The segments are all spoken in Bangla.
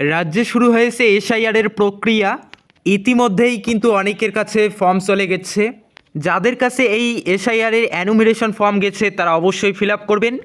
রাজ্যে শুরু হয়েছে এসআইআরের প্রক্রিয়া। ইতিমধ্যেই কিন্তু অনেকের কাছে ফর্ম চলে গেছে। যাদের কাছে এই এসআইআরের অ্যানুমিরেশন ফর্ম গেছে, তারা অবশ্যই ফিল আপ করবেন।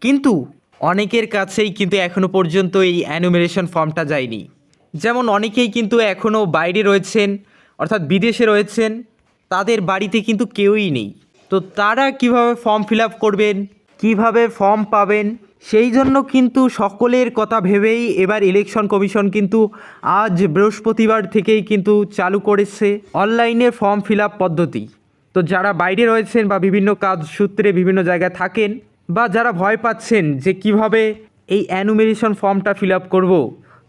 কিন্তু অনেকের কাছেই কিন্তু এখনও পর্যন্ত এই অ্যানুমিরেশন ফর্মটা যায়নি। যেমন অনেকেই কিন্তু এখনও বাইরে রয়েছেন, অর্থাৎ বিদেশে রয়েছেন, তাদের বাড়িতে কিন্তু কেউই নেই। তো তারা কীভাবে ফর্ম ফিল আপ করবেন, কীভাবে ফর্ম পাবেন সেই জন্য কিন্তু সকলের কথা ভেবেই এবার ইলেকশন কমিশন কিন্তু আজ বৃহস্পতিবার থেকেই কিন্তু চালু করেছে অনলাইনে ফর্ম ফিল আপ পদ্ধতি। তো যারা বাইরে রয়েছেন বা বিভিন্ন কাজ সূত্রে বিভিন্ন জায়গায় থাকেন বা যারা ভয় পাচ্ছেন যে কীভাবে এই অ্যানুমেরেশন ফর্মটা ফিল আপ করব,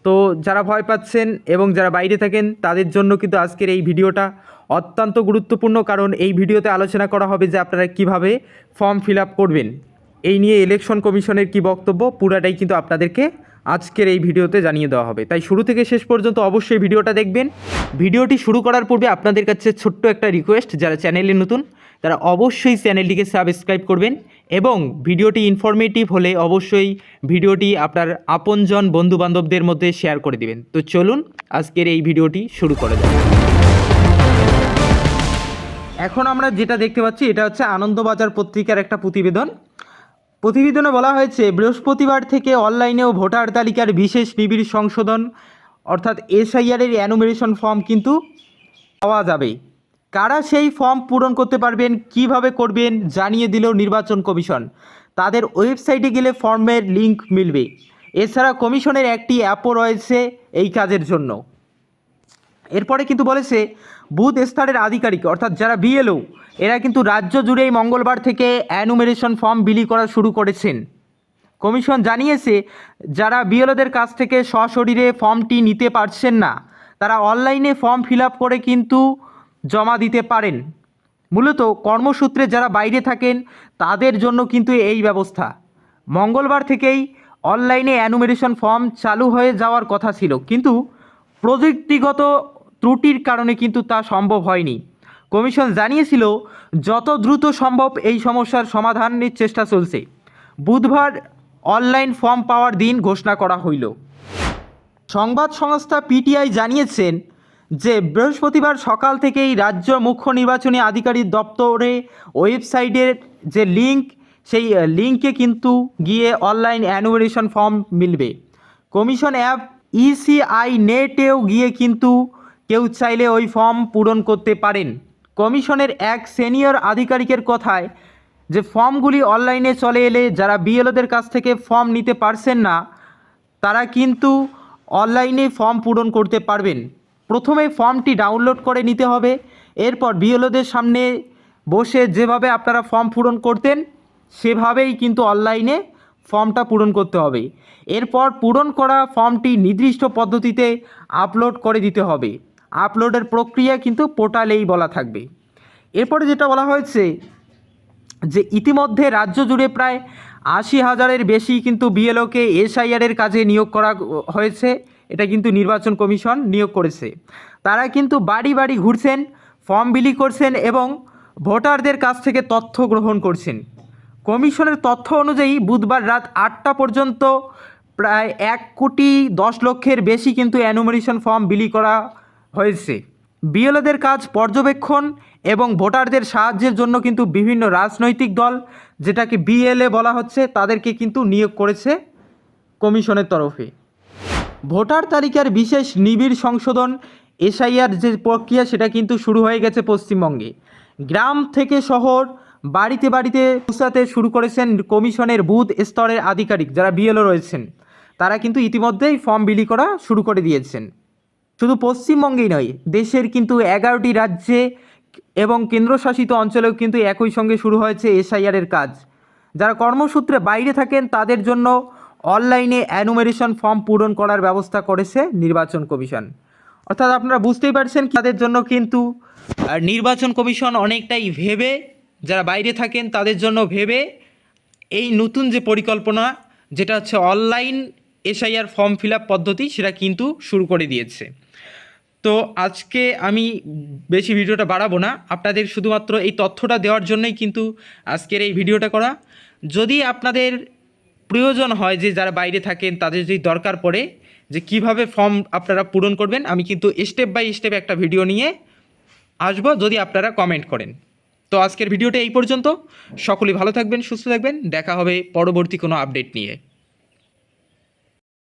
তো যারা ভয় পাচ্ছেন এবং যারা বাইরে থাকেন, তাদের জন্য কিন্তু আজকের এই ভিডিওটা অত্যন্ত গুরুত্বপূর্ণ কারণ এই ভিডিওতে আলোচনা করা হবে যে আপনারা কীভাবে ফর্ম ফিল আপ করবেন। এই নিয়ে ইলেকশন কমিশনের কি বক্তব্য? পুরাটাই কিন্তু আপনাদেরকে আজকের এই ভিডিওতে জানিয়ে দেওয়া হবে। তাই শুরু থেকে শেষ পর্যন্ত অবশ্যই ভিডিওটা দেখবেন। ভিডিওটি শুরু করার পূর্বে আপনাদের কাছে ছোট্ট একটা রিকোয়েস্ট যারা চ্যানেলে নতুন, তারা অবশ্যই চ্যানেলটিকে সাবস্ক্রাইব করবেন এবং ভিডিওটি ইনফরমেটিভ হলে অবশ্যই ভিডিওটি আপনার আপনজন বন্ধু বান্ধবদের মধ্যে শেয়ার করে দিবেন। তো চলুন আজকের এই ভিডিওটি শুরু করে দেব এখন আমরা যেটা দেখতে পাচ্ছি, এটা হচ্ছে আনন্দবাজার পত্রিকার একটা প্রতিবেদন। প্রতিবেদনে বলা হয়েছে, বৃহস্পতিবার থেকে অনলাইনেও ভোটার তালিকার বিশেষ নিবিড় সংশোধন, অর্থাৎ এসআইআরের অ্যানুমেরেশন ফর্ম কিন্তু পাওয়া যাবে। কারা সেই ফর্ম পূরণ করতে পারবেন, কীভাবে করবেন জানিয়ে দিল নির্বাচন কমিশন। তাদের ওয়েবসাইটে গেলে ফর্মের লিংক মিলবে। এছাড়া কমিশনের একটি অ্যাপও রয়েছে এই কাজের জন্য। এরপরে কিন্তু বলেছে বুথ স্তরের আধিকারিক, অর্থাৎ যারা বিএলও এরা কিন্তু রাজ্য জুড়েই মঙ্গলবার থেকে অ্যানুমেরেশন ফর্ম বিলি করা শুরু করেছেন। কমিশন জানিয়েছে, যারা বিএলওদের কাছ থেকে সশরীরে ফর্মটি নিতে পারছেন না, তারা অনলাইনে ফর্ম ফিল করে কিন্তু জমা দিতে পারেন। মূলত কর্মসূত্রে যারা বাইরে থাকেন, তাদের জন্য কিন্তু এই ব্যবস্থা। মঙ্গলবার থেকেই অনলাইনে অ্যানুমেরেশন ফর্ম চালু হয়ে যাওয়ার কথা ছিল, কিন্তু প্রযুক্তিগত ত্রুটির কারণে কিন্তু তা সম্ভব হয়নি। কমিশন জানিয়েছিল, যত দ্রুত সম্ভব এই সমস্যার সমাধানের চেষ্টা চলছে। বুধবার অনলাইন ফর্ম পাওয়ার দিন ঘোষণা করা হইল। সংবাদ সংস্থা পিটিআই জানিয়েছেন যে, বৃহস্পতিবার সকাল থেকেই রাজ্য মুখ্য নির্বাচনী আধিকারিক দপ্তরে ওয়েবসাইটের যে লিঙ্ক সেই লিঙ্কে কিন্তু গিয়ে অনলাইন অ্যানুয়ারেশন ফর্ম মিলবে। কমিশন অ্যাপ, ইসিআই নেটেও গিয়ে কিন্তু কেউ চাইলে ওই ফর্ম পূরণ করতে পারেন। কমিশনের এক সিনিয়র আধিকারিকের কথায়, যে ফর্মগুলি অনলাইনে চলে এলে যারা বিএলওদের কাছ থেকে ফর্ম নিতে পারছেন না, তারা কিন্তু অনলাইনে ফর্ম পূরণ করতে পারবেন। প্রথমে ফর্মটি ডাউনলোড করে নিতে হবে। এরপর বিএলওদের সামনে বসে যেভাবে আপনারা ফর্ম পূরণ করতেন, সেভাবেই কিন্তু অনলাইনে ফর্মটা পূরণ করতে হবে। এরপর পূরণ করা ফর্মটি নির্দিষ্ট পদ্ধতিতে আপলোড করে দিতে হবে। আপলোডের প্রক্রিয়া কিন্তু পোর্টালেই বলা থাকবে। এরপরে যেটা বলা হয়েছে যে ইতিমধ্যে রাজ্য জুড়ে প্রায় আশি হাজারের বেশি কিন্তু বিএলওকে এসআইআরের কাজে নিয়োগ করা হয়েছে, এটা কিন্তু নির্বাচন কমিশন নিয়োগ করেছে। তারা কিন্তু বাড়ি বাড়ি ঘুরছেন, ফর্ম বিলি করছেন এবং ভোটারদের কাছ থেকে তথ্য গ্রহণ করছেন। কমিশনের তথ্য অনুযায়ী বুধবার রাত আটটা পর্যন্ত প্রায় এক কোটি দশ লক্ষের বেশি কিন্তু অ্যানুমারেশন ফর্ম বিলি করা হয়েছে। বিএলওদের কাজ পর্যবেক্ষণ এবং ভোটারদের সাহায্যের জন্য কিন্তু বিভিন্ন রাজনৈতিক দল, যেটাকে বিএলএ বলা হচ্ছে, তাদেরকে কিন্তু নিয়োগ করেছে কমিশনের তরফে। ভোটার তালিকার বিশেষ নিবিড় সংশোধন, এসআইআর যে প্রক্রিয়া, সেটা কিন্তু শুরু হয়ে গেছে পশ্চিমবঙ্গে। গ্রাম থেকে শহর, বাড়িতে বাড়িতে পৌঁছাতে শুরু করেছেন কমিশনের বুথ স্তরের আধিকারিক, যারা বিএলও রয়েছেন। তারা কিন্তু ইতিমধ্যেই ফর্ম বিলি করা শুরু করে দিয়েছেন। শুধু পশ্চিমবঙ্গেই নয়, দেশের কিন্তু এগারোটি রাজ্যে এবং কেন্দ্রশাসিত অঞ্চলেও কিন্তু একই সঙ্গে শুরু হয়েছে এসআইআরের কাজ। যারা কর্মসূত্রে বাইরে থাকেন, তাদের জন্য অনলাইনে অ্যানুমেরেশন ফর্ম পূরণ করার ব্যবস্থা করেছে নির্বাচন কমিশন। অর্থাৎ আপনারা বুঝতেই পারছেন তাদের জন্য কিন্তু নির্বাচন কমিশন অনেকটাই ভেবে, যারা বাইরে থাকেন, তাদের জন্য ভেবে এই নতুন যে পরিকল্পনা, যেটা হচ্ছে online SIR form fill up পদ্ধতি সেটা কিন্তু শুরু করে দিয়েছে। তো আজকে আমি বেশি ভিডিওটা বাড়াবো না। আপনাদের শুধুমাত্র এই তথ্যটা দেওয়ার জন্যই কিন্তু আজকের এই ভিডিওটা করা। যদি আপনাদের প্রয়োজন হয় যে যারা বাইরে থাকেন, তাদের যদি দরকার পড়ে যে কীভাবে ফর্ম আপনারা পূরণ করবেন, আমি কিন্তু স্টেপ বাই স্টেপ একটা ভিডিও নিয়ে আসব যদি আপনারা কমেন্ট করেন। তো আজকের ভিডিওটা এই পর্যন্ত। সকলেই ভালো থাকবেন, সুস্থ থাকবেন। দেখা হবে পরবর্তী কোনো আপডেট নিয়ে।